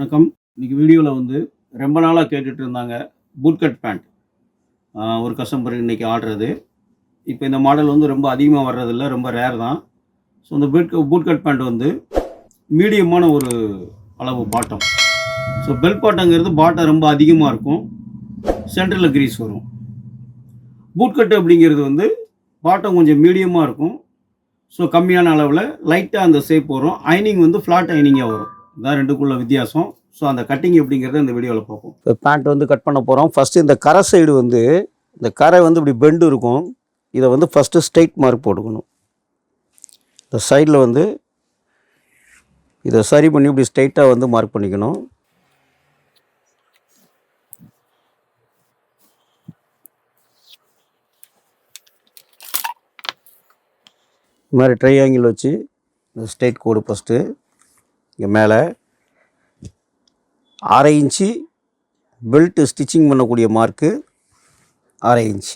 வணக்கம். இன்னைக்கு வீடியோவில் வந்து ரொம்ப நாளாக கேட்டுட்டு இருந்தாங்க பூட் கட் பேண்ட் ஒரு கஸ்டமர் இன்னைக்கு ஆடுறது. இப்போ இந்த மாடல் வந்து ரொம்ப அதிகமாக வர்றதில்ல ரொம்ப ரேர் தான். ஸோ இந்த பூட் பூட்கட் பேண்ட் வந்து மீடியமான ஒரு அளவு பாட்டம் ஸோ பெல் பாட்டங்கிறது பாட்டம் ரொம்ப அதிகமாக இருக்கும். சென்டரில் கிரீஸ் வரும். பூட் கட் அப்படிங்கிறது வந்து பாட்டம் கொஞ்சம் மீடியமாக இருக்கும். ஸோ கம்மியான அளவில் லைட்டாக அந்த ஷேப் வரும். ஐனிங் வந்து ஃப்ளாட் ஐனிங்காக வரும். இதான் ரெண்டுக்குள்ள வித்தியாசம். ஸோ அந்த கட்டிங் எப்படிங்கிறத இந்த வீடியோவில் பார்ப்போம். இப்போ பேண்ட் வந்து கட் பண்ண போகிறோம் ஃபஸ்ட்டு இந்த கரை சைடு வந்து இந்த கரை வந்து இப்படி பெண்டு இருக்கும். இதை வந்து ஃபஸ்ட்டு ஸ்ட்ரைட் மார்க் போட்டுக்கணும். இந்த சைடில் வந்து இதை சரி பண்ணி இப்படி ஸ்ட்ரைட்டாக வந்து மார்க் பண்ணிக்கணும். இது மாதிரி ட்ரையாங்கிள் வச்சு இந்த ஸ்ட்ரைட் கோடு ஃபஸ்ட்டு இங்கே மேலே அரை இன்ச்சு பெல்ட்டு ஸ்டிச்சிங் பண்ணக்கூடிய மார்க்கு அரை இன்ச்சு.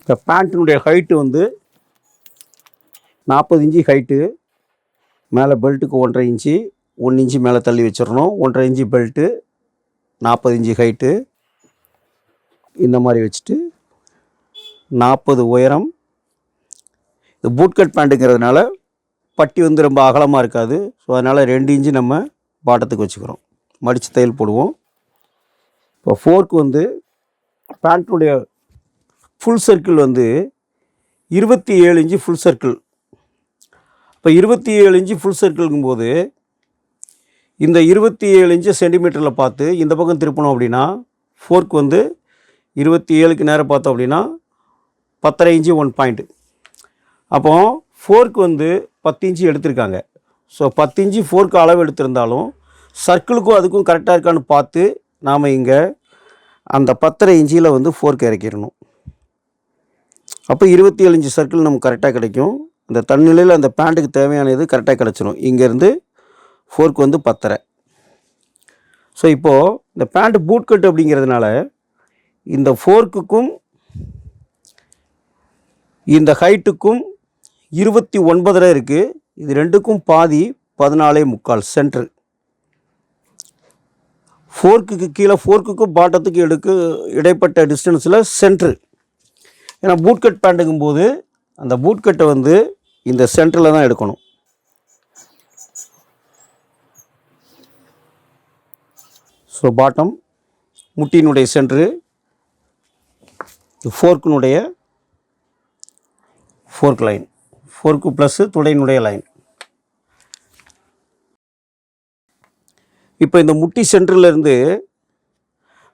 இந்த பேண்ட்டினுடைய ஹைட்டு வந்து நாற்பது இன்ச்சு ஹைட்டு மேலே பெல்ட்டுக்கு ஒன்றரை இன்ச்சு ஒன்று இன்ச்சு மேலே தள்ளி வச்சிடணும். ஒன்றரை இன்ச்சு பெல்ட்டு நாற்பது இன்ச்சு ஹைட்டு இந்த மாதிரி வச்சுட்டு நாற்பது உயரம். இது பூட்கட் பேண்ட்டுங்கிறதுனால பட்டி வந்து ரொம்ப அகலமாக இருக்காது. ஸோ அதனால் ரெண்டு இன்ச்சு நம்ம பாட்டத்துக்கு வச்சுக்கிறோம். மடித்து தையல் போடுவோம். இப்போ ஃபோர்க் வந்து பேண்ட்டுடைய ஃபுல் சர்க்கிள் வந்து இருபத்தி ஏழு இன்ச்சு ஃபுல் சர்க்கிள் இப்போ இருபத்தி ஏழு இன்ச்சு ஃபுல் சர்க்கிள்ங்கும்போது இந்த இருபத்தி ஏழு இன்ச்சு சென்டிமீட்டரில் பார்த்து இந்த பக்கம் திருப்பணும் அப்படின்னா ஃபோர்க் வந்து இருபத்தி ஏழுக்கு நேரம் பார்த்தோம் அப்படின்னா பத்தரை இன்ச்சு ஒன் பாயிண்ட்டு அப்போ ஃபோர்க் வந்து பத்து இன்ச்சு எடுத்திருக்காங்க. ஸோ பத்து இன்ச்சு ஃபோர்க் அளவு எடுத்திருந்தாலும் சர்க்கிளுக்கும் அதுக்கும் கரெக்டாக இருக்கான்னு பார்த்து நாம் இங்கே அந்த பத்தரை இன்ச்சியில் வந்து ஃபோர்க் இறக்கிடணும். அப்போ இருபத்தி ஏழு இன்ச்சு சர்க்கிள் நமக்கு கரெக்டாக கிடைக்கும். அந்த தன்னிலையில் அந்த பேண்ட்டுக்கு தேவையான இது கரெக்டாக கிடச்சிரும். இங்கேருந்து ஃபோர்க் வந்து பத்தரை. ஸோ இப்போது இந்த பேண்ட் பூட் கட் அப்படிங்கிறதுனால இந்த ஃபோர்க்குக்கும் இந்த ஹைட்டுக்கும் இருபத்தி ஒன்பதில் இருக்குது இது ரெண்டுக்கும் பாதி பதினாலே முக்கால் சென்ட்ரு ஃபோர்க்குக்கு கீழே ஃபோர்க்குக்கும் பாட்டத்துக்கு எடுக்க இடைப்பட்ட டிஸ்டன்ஸில் சென்ட்ரு ஏன்னா பூட் கட் பேண்ட்டுங்கும் போது அந்த பூட்கட்டை வந்து இந்த சென்டரில் தான் எடுக்கணும். ஸோ பாட்டம் முட்டியினுடைய சென்ட்ரு ஃபோர்க்கினுடைய ஃபோர்க் லைன் ஃபோர்க்கு ப்ளஸ்ஸு துடையினுடைய லைன் இப்போ இந்த முட்டி சென்டர்லேருந்து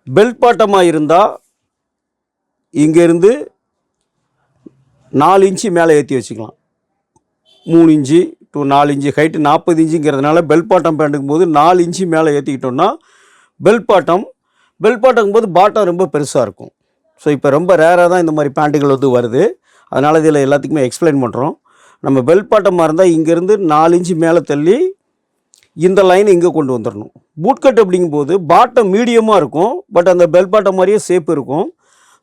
பெல்ட் பாட்டமாக இருந்தால் இங்கேருந்து நாலு இன்ச்சு மேலே ஏற்றி வச்சுக்கலாம். மூணு இன்ச்சு டு நாலு இன்ச்சு ஹைட்டு நாற்பது இன்ச்சுங்கிறதுனால பெல்ட் பாட்டம் பேண்ட்டுக்கும் போது நாலு இன்ச்சு மேலே ஏற்றிக்கிட்டோம்னா பெல்ட் பாட்டம் பெல்ட் பாட்டம் போது பாட்டம் ரொம்ப பெருசாக இருக்கும். ஸோ இப்போ ரொம்ப ரேராக தான் இந்த மாதிரி பேண்ட்டுகள் வந்து வருது. அதனால் இதில் எல்லாத்துக்குமே எக்ஸ்பிளைன் பண்ணுறோம் நம்ம பெல்பாட்டமாக இருந்தால் இங்கேருந்து நாலு இன்ச்சு மேலே தள்ளி இந்த லைன் இங்கே கொண்டு வந்துடணும் பூட்கட் அப்படிங்கும்போது பாட்டம் மீடியமாக இருக்கும். பட் அந்த பெல்பாட்டம் மாதிரியே ஷேப் இருக்கும்.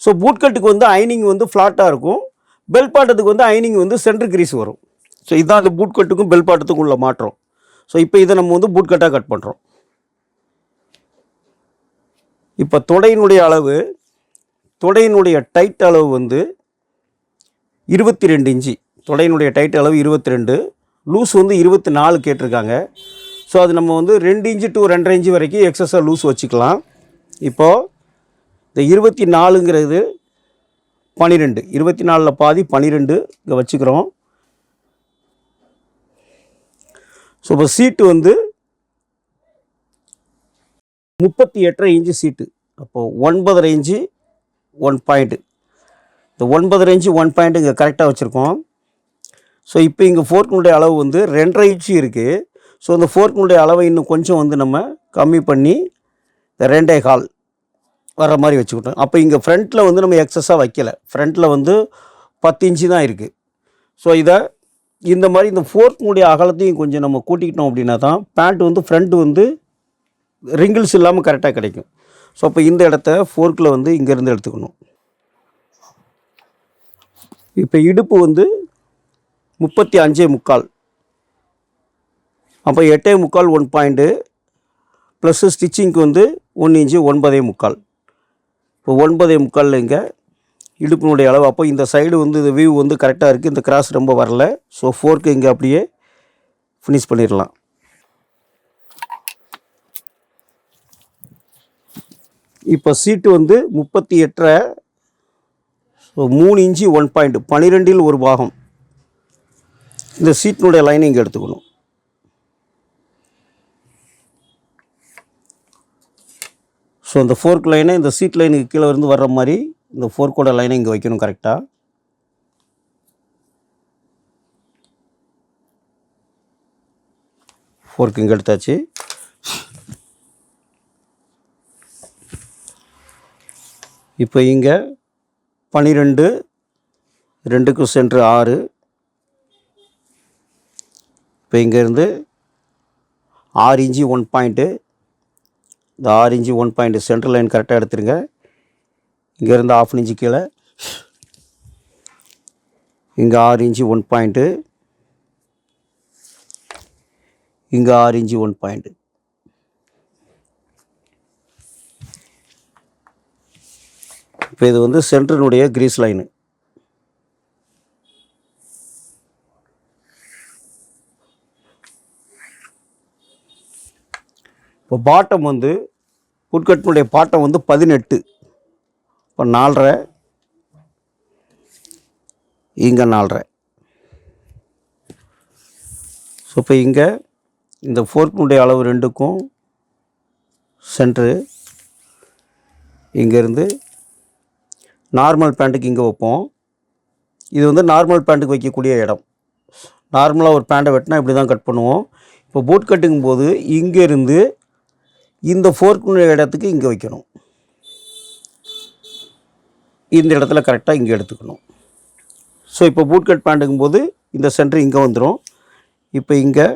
ஸோ பூட் கட்டுக்கு வந்து ஐனிங் வந்து ஃப்ளாட்டாக இருக்கும். பெல்பாட்டத்துக்கு வந்து ஐனிங் வந்து சென்டர் கிரீஸ் வரும். ஸோ இதுதான் அந்த பூட்கட்டுக்கும் பெல்பாட்டத்துக்கும் உள்ள மாற்றம். ஸோ இப்போ இதை நம்ம வந்து பூட்கட்டாக கட் பண்ணுறோம் இப்போ தொடையினுடைய அளவு தொடையினுடைய டைட் அளவு வந்து இருபத்தி ரெண்டு இன்ச்சு. தொடையினுடைய டைட் அளவு இருபத்தி ரெண்டு லூஸ் வந்து இருபத்தி நாலு கேட்டிருக்காங்க. ஸோ அது நம்ம வந்து ரெண்டு இன்ச்சு டு ரெண்டரை இன்ச்சு வரைக்கும் எக்ஸஸாக லூஸ் வச்சுக்கலாம். இப்போது இந்த இருபத்தி நாலுங்கிறது பன்னிரெண்டு இருபத்தி நாலில் பாதி பன்னிரெண்டு இங்கே வச்சுக்கிறோம். ஸோ இப்போ சீட்டு வந்து முப்பத்தி எட்டரை இன்ச்சு சீட்டு அப்போது ஒன்பதரை இன்ச்சு ஒன் பாயிண்ட்டு இந்த ஒன்பதரை இன்ச்சு ஒன் பாயிண்ட் இங்கே கரெக்டாக வச்சுருக்கோம். ஸோ இப்போ இங்கே ஃபோர்க்கினுடைய அளவு வந்து ரெண்டரை இன்ச்சு இருக்குது ஸோ இந்த ஃபோர்க்கினுடைய அளவை இன்னும் கொஞ்சம் வந்து நம்ம கம்மி பண்ணி இந்த ரெண்டே கால் வர்ற மாதிரி வச்சுக்கிட்டோம். அப்போ இங்கே ஃப்ரண்ட்டில் வந்து நம்ம எக்ஸஸாக வைக்கலை. ஃப்ரண்ட்டில் வந்து பத்து இன்ச்சு தான் இருக்குது ஸோ இதை இந்த மாதிரி இந்த ஃபோர்க்கினுடைய அகலத்தையும் கொஞ்சம் நம்ம கூட்டிக்கிட்டோம் அப்படின்னா தான் பேண்ட் வந்து ஃப்ரண்ட் வந்து ரிங்கிள்ஸ் இல்லாமல் கரெக்டாக கிடைக்கும். ஸோ அப்போ இந்த இடத்த ஃபோர்க்கில் வந்து இங்கேருந்து எடுத்துக்கணும். இப்போ இடுப்பு வந்து முப்பத்தி அஞ்சே முக்கால். அப்போ எட்டே முக்கால் ஒன் பாயிண்ட்டு ப்ளஸ்ஸு ஸ்டிச்சிங்க்கு வந்து ஒன்று இன்ச்சு ஒன்பதே முக்கால். இப்போ ஒன்பதே முக்காலில் இங்கே இடுப்பினுடைய அளவு. அப்போ இந்த சைடு வந்து இந்த வியூ வந்து கரெக்டாக இருக்குது இந்த கிராஸ் ரொம்ப வரல. ஸோ ஃபோர்க்கு இங்கே அப்படியே ஃபினிஷ் பண்ணிடலாம். இப்போ சீட்டு வந்து முப்பத்தி எட்டரை ஸோ மூணு இன்ச்சு ஒன் பாயிண்ட் பன்னிரெண்டில் ஒரு பாகம். இந்த சீட்டினுடைய லைனிங் எடுத்துக்கணும். ஸோ இந்த ஃபோர்க் லைனை இந்த சீட் லைனுக்கு கீழே இருந்து வர்ற மாதிரி இந்த ஃபோர்க்கோட லைனை இங்கே வைக்கணும் கரெக்டாக ஃபோர்க் இங்கே எடுத்தாச்சு. இப்போ இங்கே பன்னிரெண்டு ரெண்டுக்கும் சென்று ஆறு இப்போ இங்கேருந்து ஆறு இன்ச்சு ஒன் பாயிண்ட்டு இந்த ஆறு inch one point central line கரெக்டாக எடுத்துருங்க. இங்கேருந்து ஆஃப் இன்ச்சு கீழே. இங்கே ஆறு இன்ச்சு ஒன் பாயிண்ட்டு. இங்கே ஆறு இன்ச்சு ஒன் பாயிண்ட்டு. இப்போ இது வந்து சென்டரினுடைய கிரீஸ் லைனு. இப்போ பாட்டம் வந்து உட்கட்டினுடைய பாட்டம் வந்து பதினெட்டு. இப்போ நாலரை. இங்கே நாலரை. ஸோ இப்போ இங்கே இந்த ஃபோர்க்கினுடைய அளவு ரெண்டுக்கும் சென்ட்ரு. இங்கேருந்து நார்மல் பேண்ட்டுக்கு இங்கே வைப்போம். இது வந்து நார்மல் பேண்ட்டுக்கு வைக்கக்கூடிய இடம். நார்மலாக ஒரு பேண்ட்டை வெட்டினா இப்படி தான் கட் பண்ணுவோம். இப்போ பூட் கட்டுங்கும் போது இங்கேருந்து இந்த ஃபோர்க்குடைய இடத்துக்கு இங்கே வைக்கணும். இந்த இடத்துல கரெக்டாக இங்கே எடுத்துக்கணும். ஸோ இப்போ பூட் கட் பேண்ட்டுங்கும் போது இந்த சென்டர் இங்கே வந்துடும் இப்போ இங்கே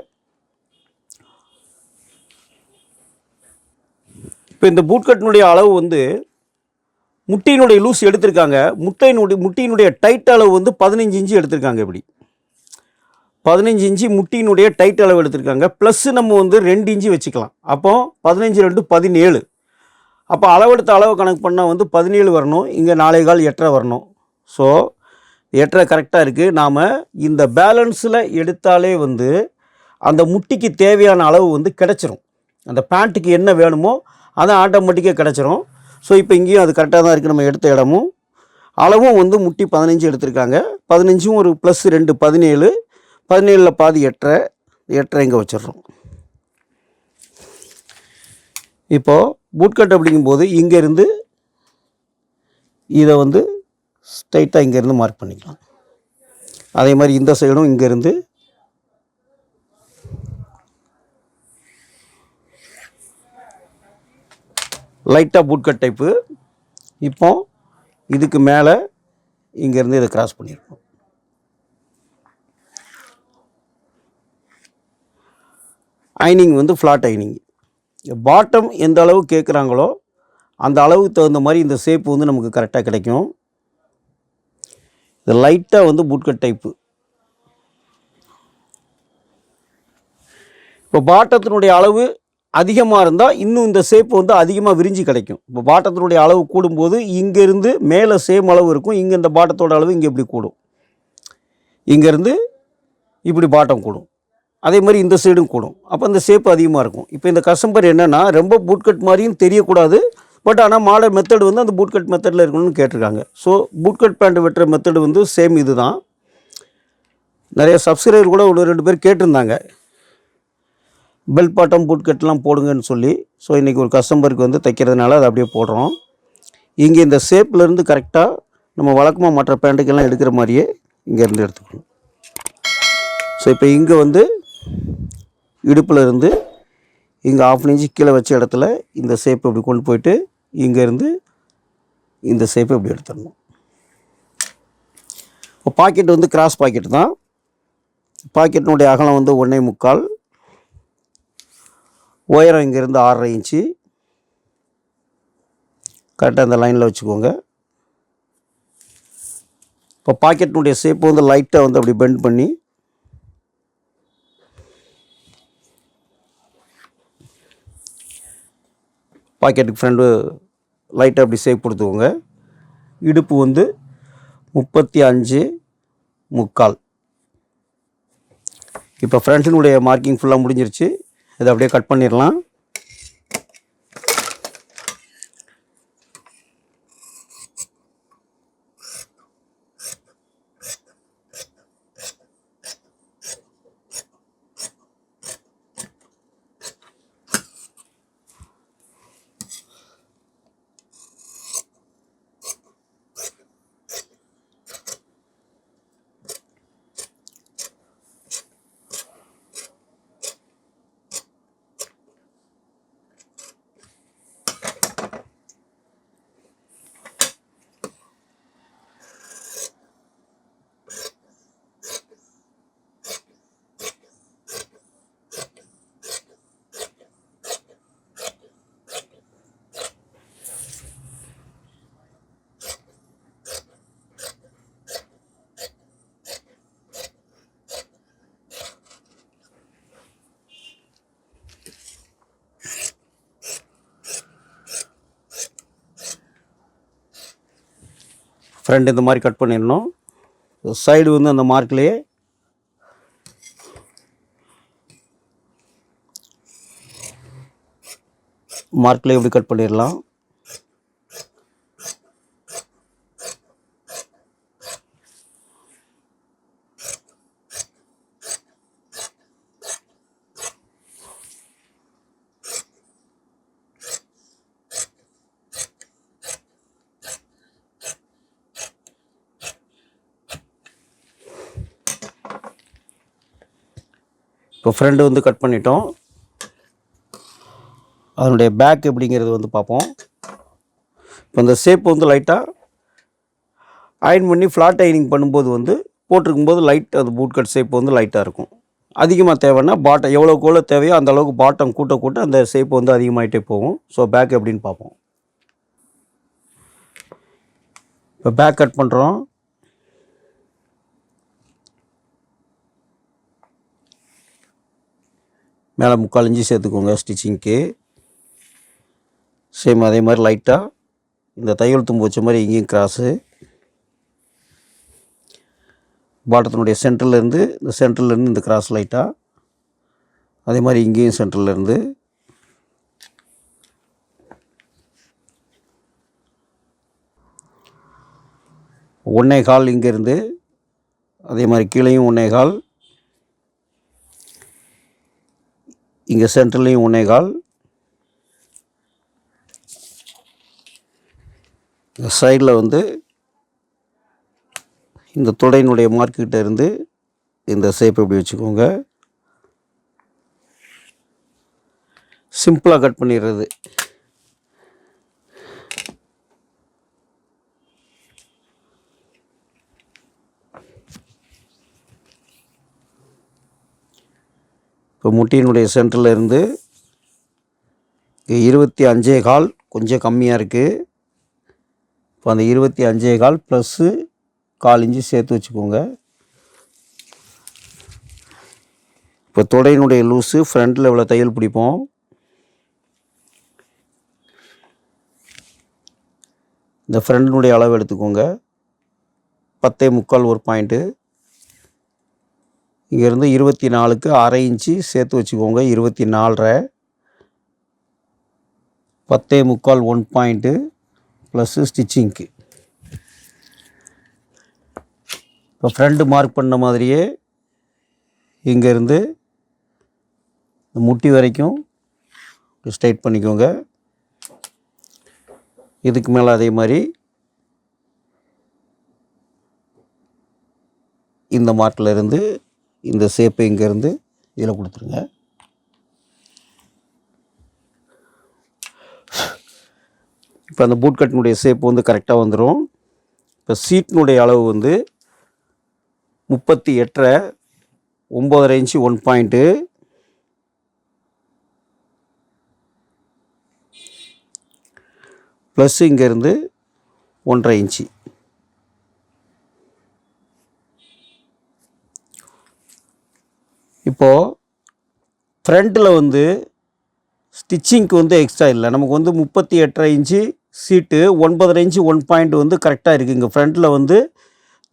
இப்போ இந்த பூட் கட்டினுடைய அளவு வந்து முட்டையினுடைய லூஸ் எடுத்திருக்காங்க. முட்டையினுடைய முட்டையினுடைய டைட் அளவு வந்து பதினஞ்சு இன்ச்சு எடுத்திருக்காங்க இப்படி. பதினஞ்சு இன்ச்சு முட்டியினுடைய டைட் அளவு எடுத்திருக்காங்க. ப்ளஸ் நம்ம வந்து ரெண்டு இன்ச்சு வச்சுக்கலாம். அப்போ பதினஞ்சு ரெண்டு பதினேழு. அப்போ அளவெடுத்த அளவு கணக்கு பண்ணால் வந்து பதினேழு வரணும். இங்கே நாலே கால் எட்டரை வரணும். ஸோ எட்டரை கரெக்டாக இருக்குது நாம் இந்த பேலன்ஸில் எடுத்தாலே வந்து அந்த முட்டிக்கு தேவையான அளவு வந்து கிடச்சிரும். அந்த பேண்ட்டுக்கு என்ன வேணுமோ அது ஆட்டோமேட்டிக்காக கிடச்சிரும். ஸோ இப்போ இங்கேயும் அது கரெக்டாக தான் இருக்குது நம்ம எடுத்த இடமும். அளவும் வந்து முட்டி பதினஞ்சு எடுத்திருக்காங்க. பதினஞ்சும் ஒரு ப்ளஸ் ரெண்டு பதினேழு. பதினேழில் பாதி எட்டரை எட்டரை இங்கே வச்சிடுறோம். இப்போது பூட்கட் அப்படிங்கும்போது இங்கேருந்து இதை வந்து ஸ்ட்ரைட்டாக இங்கேருந்து மார்க் பண்ணிக்கலாம். அதே மாதிரி இந்த சைடும் இங்கேருந்து லைட்டாக பூட்கட் டைப்பு இப்போ இதுக்கு மேலே இங்கேருந்து இதை கிராஸ் பண்ணியிருக்கோம் ஐனிங் வந்து ஃப்ளாட் ஐனிங் பாட்டம் எந்த அளவு கேட்குறாங்களோ அந்த அளவுக்கு தகுந்த மாதிரி இந்த ஷேப் வந்து நமக்கு கரெக்டாக கிடைக்கும். இது லைட்டாக வந்து புட்கட் டைப்பு இப்போ பாட்டத்தினுடைய அளவு அதிகமாக இருந்தால் இன்னும் இந்த ஷேப் வந்து அதிகமாக விரிஞ்சு கிடைக்கும். இப்போ பாட்டத்தினுடைய அளவு கூடும்போது இங்கேருந்து மேலே சேம் அளவு இருக்கும். இங்கே இந்த பாட்டத்தோட அளவு இங்கே இப்படி கூடும். இங்கேருந்து இப்படி பாட்டம் கூடும். அதே மாதிரி இந்த சைடும் கூடும். அப்போ இந்த ஷேப் அதிகமாக இருக்கும். இப்போ இந்த கஸ்டமர் என்னென்னா ரொம்ப பூட்கட் மாதிரியும் தெரியக்கூடாது. பட் ஆனால் மாடல் மெத்தடு வந்து அந்த பூட்கட் மெத்தடில் இருக்கணும்னு கேட்டிருக்காங்க. ஸோ பூட்கட் பேண்ட் வெட்டுற மெத்தடு வந்து சேம் இது தான் நிறைய சப்ஸ்கிரைபர் கூட ஒரு ரெண்டு பேர் கேட்டிருந்தாங்க. பெல்ட் பாட்டம் பூட்கட்லாம் போடுங்கன்னு சொல்லி. ஸோ இன்றைக்கி ஒரு கஸ்டமருக்கு வந்து தைக்கிறதுனால அதை அப்படியே போடுறோம். இங்கே இந்த ஷேப்லேருந்து கரெக்டாக நம்ம வழக்கமாக மற்ற பேண்ட்டுக்கெல்லாம் எடுக்கிற மாதிரியே இங்கேருந்து எடுத்துக்கணும். ஸோ இப்போ இங்கே வந்து இடுப்பில் இருந்து இங்கே ஆஃப் இன்ச்சு கீழே வச்ச இடத்துல இந்த ஷேப் இப்படி கொண்டு போயிட்டு இங்கேருந்து இந்த ஷேப்பை இப்படி எடுத்துடணும். இப்போ பாக்கெட் வந்து கிராஸ் பாக்கெட் தான். பாக்கெட்டினுடைய அகலம் வந்து ஒன்றே முக்கால். உயரம் இங்கேருந்து ஆறரை இன்ச்சு கரெக்டாக அந்த லைனில் வச்சுக்கோங்க. இப்போ பாக்கெட்டினுடைய ஷேப் வந்து லைட்டாக வந்து அப்படி பெண்ட் பண்ணி பாக்கெட்டுக்கு ஃப்ரெண்டு லைட்டாக அப்படி சேவ் கொடுத்துக்கோங்க. இடுப்பு வந்து முப்பத்தி அஞ்சு முக்கால். இப்போ ஃப்ரண்ட்டினுடைய மார்க்கிங் ஃபுல்லாக முடிஞ்சிருச்சு. இதை அப்படியே கட் பண்ணிடலாம். ஃப்ரண்ட் இந்த மாதிரி கட் பண்ணிடணும். சைடு வந்து அந்த மார்க்லேயே மார்க்லேயே இப்படி கட் பண்ணிடலாம். இப்போ ஃப்ரெண்டு வந்து கட் பண்ணிட்டோம். அதனுடைய பேக் எப்படிங்கிறது வந்து பார்ப்போம். இப்போ இந்த ஷேப் வந்து லைட்டாக அயன் பண்ணி ஃப்ளாட் அயனிங் பண்ணும்போது வந்து போட்டிருக்கும்போது லைட் அது பூட் கட் ஷேப் வந்து லைட்டாக இருக்கும். அதிகமாக தேவைன்னா பாட்டம் எவ்வளோக்கு எவ்வளோ தேவையோ அந்த அளவுக்கு பாட்டம் கூட்ட கூட்ட அந்த ஷேப் வந்து அதிகமாகிட்டே போகும். ஸோ பேக் எப்படின்னு பார்ப்போம். இப்போ பேக் கட் பண்ணுறோம் மேலே முக்கால் இஞ்சி சேர்த்துக்கோங்க ஸ்டிச்சிங்க்கு சேம் அதே மாதிரி லைட்டாக இந்த தையல் தும்பு வச்ச மாதிரி இங்கேயும் கிராஸு பாட்டத்தினுடைய சென்டர்லேருந்து இந்த சென்டர்லேருந்து இந்த கிராஸ் லைட்டாக அதே மாதிரி இங்கேயும் சென்டர்லேருந்து ஒன்றே கால் இங்கேருந்து அதே மாதிரி கீழேயும் ஒன்றே கால். இங்கே சென்ட்ரலையும் ஒன்றே கால். சைடில் வந்து இந்த தொடையினுடைய மார்க்கிட்ட இருந்து இந்த ஷேப் இப்படி வச்சுக்கோங்க. சிம்பிளாக கட் பண்ணிடுறது. இப்போ முட்டியினுடைய சென்டரில் இருந்து இருபத்தி அஞ்சே கால் கொஞ்சம் கம்மியாக இருக்குது இப்போ அந்த இருபத்தி அஞ்சே கால் ப்ளஸ்ஸு கால் இன்ச்சு சேர்த்து வச்சுக்கோங்க. இப்போ தொடையினுடைய லூஸு ஃப்ரண்ட்டில் இவ்வளோ தையல் பிடிப்போம். இந்த ஃப்ரண்டினுடைய அளவு எடுத்துக்கோங்க. பத்தே முக்கால் ஒரு பாயிண்ட்டு இங்கேருந்து இருபத்தி நாலுக்கு அரை இன்ச்சு சேர்த்து வச்சுக்கோங்க இருபத்தி நாலரை பத்தே முக்கால் ஒன் பாயிண்ட்டு ப்ளஸ்ஸு ஸ்டிச்சிங்க்கு இப்போ ஃப்ரெண்டு மார்க் பண்ண மாதிரியே இங்கேருந்து முட்டி வரைக்கும் ஸ்ட்ரைட் பண்ணிக்கோங்க. இதுக்கு மேலே அதே மாதிரி இந்த மார்க்கில் இருந்து இந்த ஷேப்பு இங்கேருந்து இதில் கொடுத்துருங்க. இப்போ அந்த பூட் கட்டினுடைய ஷேப் வந்து கரெக்டாக வந்துடும் இப்போ சீட்டினுடைய அளவு வந்து முப்பத்தி எட்டரை ஒம்பதரை இன்ச்சு ஒன் பாயிண்ட்டு ப்ளஸ் இங்கேருந்து ஒன்றரை இன்ச்சு இப்போது ஃப்ரண்ட்டில் வந்து ஸ்டிச்சிங்க்கு வந்து எக்ஸ்ட்ரா இல்லை. நமக்கு வந்து முப்பத்தி எட்டரை இன்ச்சு சீட்டு ஒன்பதரை இன்ச்சு ஒன் பாயிண்ட் வந்து கரெக்டாக இருக்குது இங்கே ஃப்ரண்ட்டில் வந்து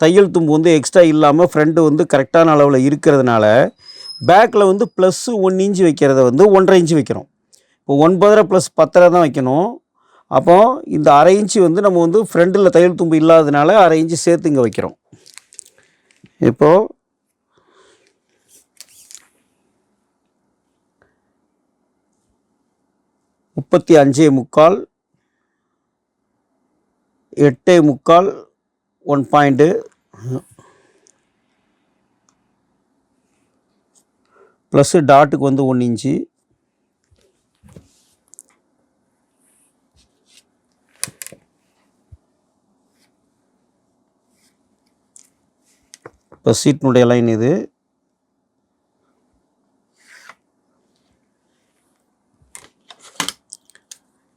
தையல் தும்பு வந்து எக்ஸ்ட்ரா இல்லாமல் ஃப்ரண்ட்டு வந்து கரெக்டான அளவில் இருக்கிறதுனால பேக்கில் வந்து ப்ளஸ்ஸு ஒன் இன்ச்சு வைக்கிறத வந்து ஒன்றரை இன்ச்சு வைக்கிறோம். இப்போ ஒன்பதரை ப்ளஸ் பத்தரை தான் வைக்கணும். அப்போ இந்த அரை இன்ச்சு வந்து நம்ம வந்து ஃப்ரண்ட்டில் தையல் தும்பு இல்லாததுனால அரை இன்ச்சு சேர்த்து இங்கே வைக்கிறோம். இப்போது முப்பத்தி அஞ்சே முக்கால் எட்டே முக்கால் ஒன் பாயிண்ட்டு. ப்ளஸ்ஸு டாட்டுக்கு வந்து ஒன் இன்ச்சு. இப்போ சீட்னுடைய லைன் இது.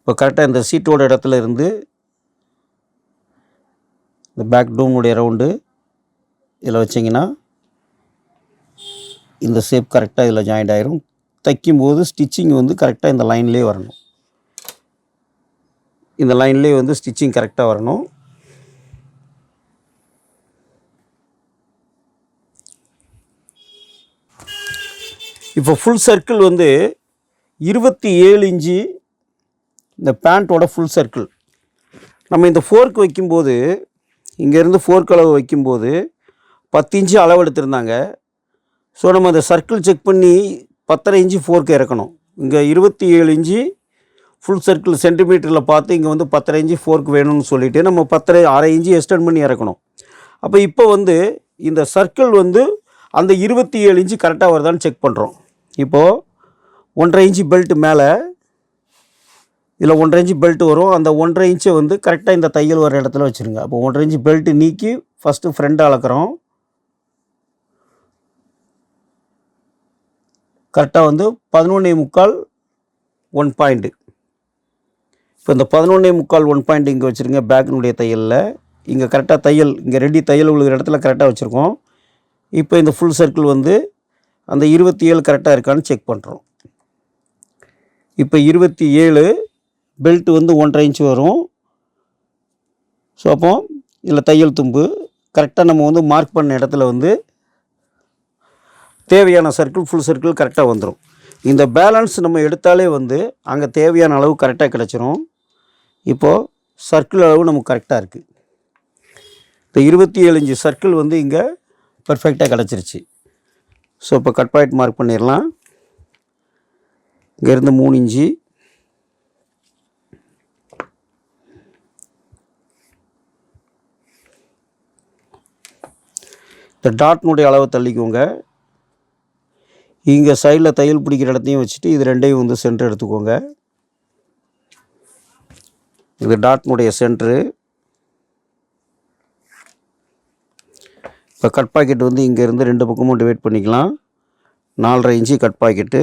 இப்போ கரெக்டாக இந்த சீட்டோட இடத்துல இருந்து இந்த பேக் டூமுடைய ரவுண்டு இதில் வச்சிங்கன்னா இந்த ஷேப் கரெக்டாக இதில் ஜாயிண்ட் ஆகிரும் தைக்கும்போது ஸ்டிச்சிங் வந்து கரெக்டாக இந்த லைன்லேயே வரணும். இந்த லைன்லேயே வந்து ஸ்டிச்சிங் கரெக்டாக வரணும். இப்போ ஃபுல் சர்க்கிள் வந்து இருபத்தி ஏழு இன்ச்சு இந்த பேண்ட்டோட ஃபுல் சர்க்கிள் நம்ம இந்த ஃபோர்க் வைக்கும்போது இங்கேருந்து ஃபோர்க் அளவு வைக்கும்போது பத்து இன்ச்சு அளவு எடுத்திருந்தாங்க. ஸோ நம்ம அந்த சர்க்கிள் செக் பண்ணி பத்தரை இன்ச்சு ஃபோர்க் இறக்கணும். இங்கே இருபத்தி ஏழு இன்ச்சு ஃபுல் சர்க்கிள் சென்டிமீட்டரில் பார்த்து இங்கே வந்து பத்தரை இன்ச்சு ஃபோர்க் வேணும்னு சொல்லிவிட்டு நம்ம பத்தரை அரை இன்ச்சு எக்ஸ்டெண்ட் பண்ணி இறக்கணும். அப்போ இப்போ வந்து இந்த சர்க்கிள் வந்து அந்த இருபத்தி ஏழு இன்ச்சு கரெக்டாக வருதான்னு செக் பண்ணுறோம் இப்போது ஒன்றரை இன்ச்சு பெல்ட் மேலே இதில் ஒன்றரை இன்ச்சு பெல்ட் வரும். அந்த ஒன்றரை இன்ச்சை வந்து கரெக்டாக இந்த தையல் வர இடத்துல வச்சுருங்க. அப்போ ஒன்றரை இன்ச்சு பெல்ட் நீக்கி ஃபஸ்ட்டு ஃப்ரண்ட் அளக்குறோம் கரெக்டாக வந்து பதினொன்னே முக்கால் ஒன் பாயிண்ட்டு இப்போ இந்த பதினொன்னே முக்கால் ஒன் பாயிண்ட் இங்கே வச்சுருங்க பேக்கினுடைய தையலில். இங்கே கரெக்டாக தையல் இங்கே ரெடி தையல் உள்ள இடத்துல கரெக்டாக வச்சுருக்கோம். இப்போ இந்த ஃபுல் சர்க்கிள் வந்து அந்த இருபத்தி ஏழு கரெக்டாக இருக்கான்னு செக் பண்ணுறோம் இப்போ இருபத்தி ஏழு பெல்ட் வந்து ஒன்றரை இன்ச் வரும். ஸோ அப்போ இதில் தையல் தும்பு. கரெக்டாக நம்ம வந்து மார்க் பண்ண இடத்துல வந்து தேவையான சர்க்கிள் ஃபுல் சர்க்கிள் கரெக்டாக வந்துடும் இந்த பேலன்ஸ் நம்ம எடுத்தாலே வந்து அங்கே தேவையான அளவு கரெக்டாக கிடச்சிரும். இப்போது சர்க்கிள் அளவு நமக்கு கரெக்டாக இருக்குது இந்த இருபத்தி ஏழு இன்ச்சு சர்க்கிள் வந்து இங்கே பர்ஃபெக்டாக கிடச்சிருச்சு. ஸோ இப்போ கட் பாயிண்ட் மார்க் பண்ணிடலாம் இங்கேருந்து மூணு இன்ச்சு இந்த டாட்னுடைய அளவை தள்ளிக்கோங்க. இங்கே சைடில் தையல் பிடிக்கிற இடத்தையும் வச்சுட்டு இது ரெண்டையும் வந்து சென்டர் எடுத்துக்கோங்க. இது டாட்னுடைய சென்ட்ரு இப்போ கட் பாக்கெட் வந்து இங்கேருந்து ரெண்டு பக்கமும் டிவைட் பண்ணிக்கலாம். நாலரை இன்ச்சு கட் பாக்கெட்டு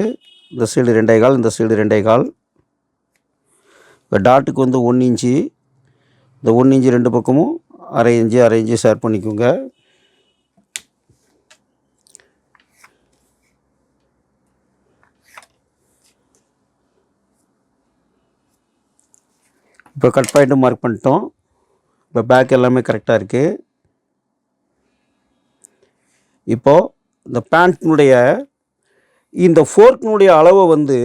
இந்த சைடு ரெண்டே கால் இந்த சைடு ரெண்டே கால். இப்போ டாட்டுக்கு வந்து ஒன் இன்ச்சு. இந்த ஒன் இன்ச்சு ரெண்டு பக்கமும் அரை இன்ச்சு அரை இன்ச்சு ஷேர் பண்ணிக்கோங்க. இப்போ கட் பாயிண்ட்டு மார்க் பண்ணிட்டோம். இப்போ பேக் எல்லாமே கரெக்டாக இருக்குது இப்போது இந்த பேண்ட்னுடைய இந்த ஃபோர்க்னுடைய அளவை வந்து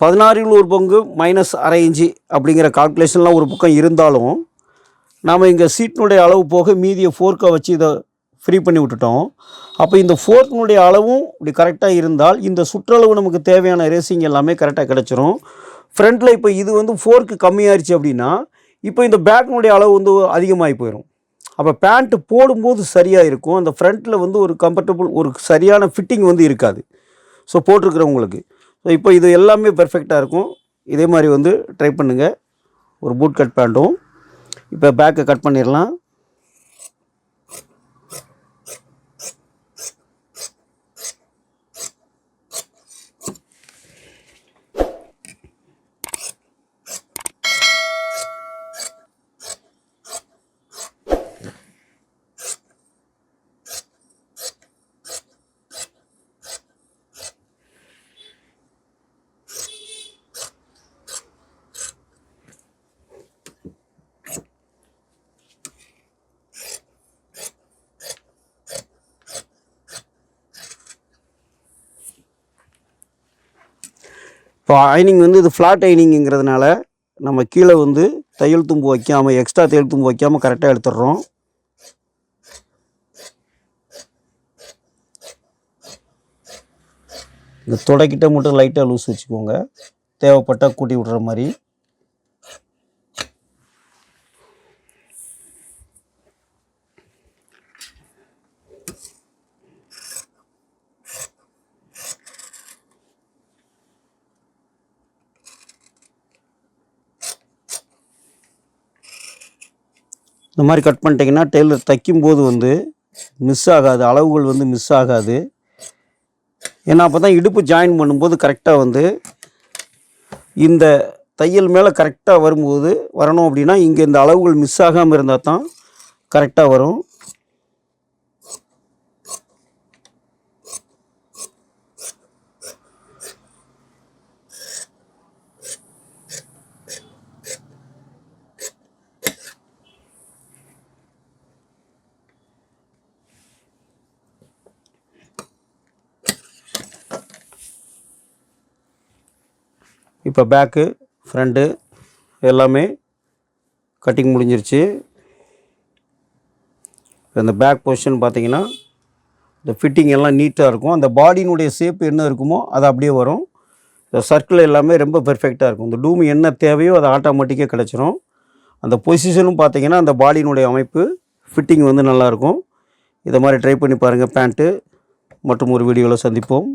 பதினாறில் ஒரு பங்கு மைனஸ் அரை இன்ச்சு அப்படிங்கிற கால்குலேஷன்லாம் ஒரு பக்கம் இருந்தாலும் நாம் இங்கே சீட்னுடைய அளவு போக மீதியை ஃபோர்க்கை வச்சு இதை ஃப்ரீ பண்ணி விட்டுட்டோம். அப்போ இந்த ஃபோர்க்னுடைய அளவும் இப்படி கரெக்டாக இருந்தால் இந்த சுற்றளவு நமக்கு தேவையான ரேசிங் எல்லாமே கரெக்டாக கிடச்சிரும். ஃப்ரண்ட்டில் இப்போ இது வந்து ஃபோர்க்கு கம்மியாயிருச்சு அப்படின்னா இப்போ இந்த பேட்டினுடைய அளவு வந்து அதிகமாகி போயிடும் அப்போ பேண்ட்டு போடும்போது சரியாக இருக்கும். அந்த ஃப்ரண்ட்டில் வந்து ஒரு கம்ஃபர்டபுள் ஒரு சரியான ஃபிட்டிங் வந்து இருக்காது. ஸோ போட்டிருக்கிறவங்களுக்கு. ஸோ இப்போ இது எல்லாமே பெர்ஃபெக்டாக இருக்கும். இதே மாதிரி வந்து ட்ரை பண்ணுங்கள் ஒரு பூட் கட் பேண்ட்டும் இப்போ பேக்கை கட் பண்ணிடலாம். இப்போ ஐனிங் வந்து இது ஃப்ளாட் ஐனிங்கிறதுனால நம்ம கீழே வந்து தையல் தும்பு வைக்காமல் எக்ஸ்ட்ரா தையல் தும்பு வைக்காமல் கரெக்டாக எடுத்துடுறோம். இந்த தொடக்கிட்ட மட்டும் லைட்டாக லூஸ் வச்சுக்கோங்க. தேவைப்பட்டால் கூட்டி விட்ற மாதிரி. இந்த மாதிரி கட் பண்ணிட்டீங்கன்னா டெய்லர் தைக்கும்போது வந்து மிஸ் ஆகாது அளவுகள் வந்து மிஸ் ஆகாது. ஏன்னா அப்போ தான் இடுப்பு ஜாயின் பண்ணும்போது கரெக்டாக வந்து இந்த தையல் மேலே கரெக்டாக வரும்போது வரணும் அப்படின்னா இங்கே இந்த அளவுகள் மிஸ் ஆகாமல் இருந்தால் தான் கரெக்டாக வரும். இப்போ பேக்கு ஃப்ரண்ட்டு எல்லாமே கட்டிங் முடிஞ்சிருச்சு. இந்த பேக் பொசிஷன் பார்த்தீங்கன்னா இந்த ஃபிட்டிங் எல்லாம் நீட்டாக இருக்கும். அந்த பாடியினுடைய ஷேப் என்ன இருக்குமோ அது அப்படியே வரும். இந்த சர்க்கிள் எல்லாமே ரொம்ப பெர்ஃபெக்டாக இருக்கும். இந்த டூம் என்ன தேவையோ அது ஆட்டோமேட்டிக்காக கிடச்சிரும். அந்த பொசிஷனும் பார்த்தீங்கன்னா அந்த பாடியினுடைய அமைப்பு ஃபிட்டிங் வந்து நல்லாயிருக்கும் இதை மாதிரி ட்ரை பண்ணி பாருங்கள் பேண்ட்டு மற்றும் ஒரு வீடியோவில் சந்திப்போம்.